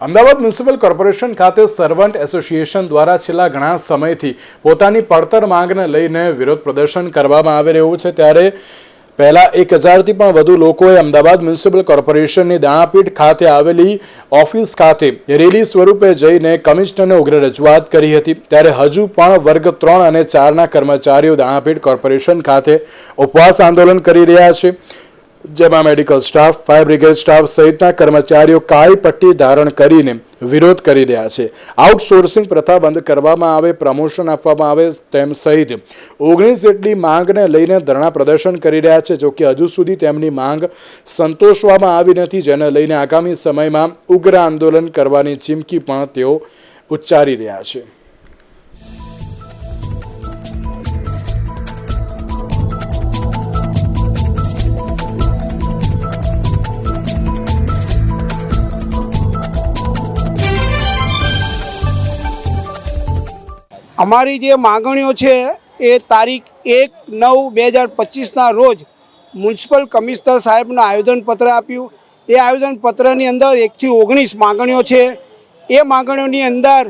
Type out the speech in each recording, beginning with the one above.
Ahmedabad municipal corporation ખાતે servant association દ્વારા છેલ્લા ઘણા સમયથી પોતાની પડતર માંગને લઈને વિરોધ પ્રદર્શન કરવામાં આવી રહ્યું છે. ત્યારે પહેલા એક હજારથી પણ વધુ લોકોએ અમદાવાદ મ્યુનિસિપલ કોર્પોરેશનની દાણાપીઠ ખાતે આવેલી ઓફિસ ખાતે રેલી સ્વરૂપે જઈને કમિશનરને ઉગ્ર રજૂઆત કરી હતી. ત્યારે હજુ પણ વર્ગ ત્રણ અને ચારના કર્મચારીઓ દાણાપીઠ કોર્પોરેશન ખાતે ઉપવાસ આંદોલન કરી રહ્યા છે. જેમાં medical staff fire brigade staff સહિતના કર્મચારીઓ કાળી પટ્ટી ધારણ કરીને વિરોધ કરી રહ્યા છે. આઉટસોર્સિંગ પ્રથા બંધ કરવામાં આવે પ્રમોશન આપવામાં આવે તેમ સહિત ઓગણીસ જેટલી માંગને લઈને ધરણા પ્રદર્શન કરી રહ્યા છે. જોકે હજુ સુધી તેમની માંગ સંતોષવામાં આવી નથી, જેને લઈને આગામી સમયમાં ઉગ્ર આંદોલન કરવાની ચીમકી પણ તેઓ ઉચ્ચારી રહ્યા છે. અમારી જે માગણીઓ છે એ તારીખ એક નવ બે હજાર પચીસના રોજ મ્યુનિસિપલ કમિશનર સાહેબના આવેદનપત્ર આપ્યું. એ આવેદનપત્રની અંદર એકથી ઓગણીસ માગણીઓ છે. એ માગણીઓની અંદર,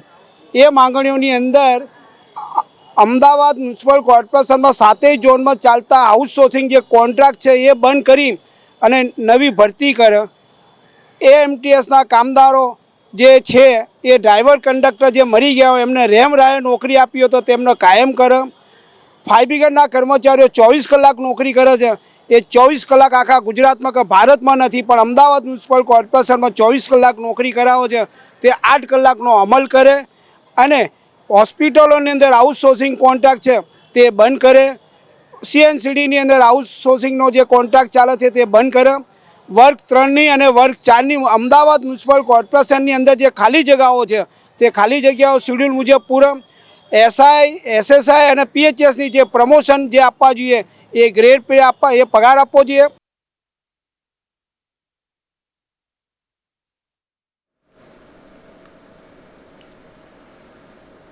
એ માગણીઓની અંદર અમદાવાદ મ્યુનિસિપલ કોર્પોરેશનમાં સાતેય ઝોનમાં ચાલતા આઉટસોર્સિંગ જે કોન્ટ્રાક્ટ છે એ બંધ કરી અને નવી ભરતી કરે. એમટીએસના કામદારો જે છે, એ ડ્રાઈવર કંડક્ટર જે મરી ગયા હોય, એમને રેમ રાય નોકરી આપી તો તેમને કાયમ કરે. ફાયર બ્રિગેડના કર્મચારીઓ ચોવીસ કલાક નોકરી કરે છે. એ ચોવીસ કલાક આખા ગુજરાતમાં કે ભારતમાં નથી, પણ અમદાવાદ મ્યુનિસિપલ કોર્પોરેશનમાં ચોવીસ કલાક નોકરી કરાવો છે. તે આઠ કલાકનો અમલ કરે અને હોસ્પિટલોની અંદર આઉટસોર્સિંગ કોન્ટ્રાક્ટ છે, તે બંધ કરે. સીએનસીડીની અંદર આઉટસોર્સિંગનો જે કોન્ટ્રાક્ટ ચાલે છે, તે બંધ કરે. વર્ગ ત્રણની અને વર્ગ ચારની અમદાવાદ મ્યુનિસિપલ કોર્પોરેશનની અંદર જે ખાલી જગાઓ છે, તે ખાલી જગ્યાઓ શેડ્યુલ મુજબ પૂરમ. એસઆઈ, એસએસઆઈ અને પીએચએસની જે પ્રમોશન જે આપવા જોઈએ, એ ગ્રેડ પે આપવા, એ પગાર આપવો જોઈએ.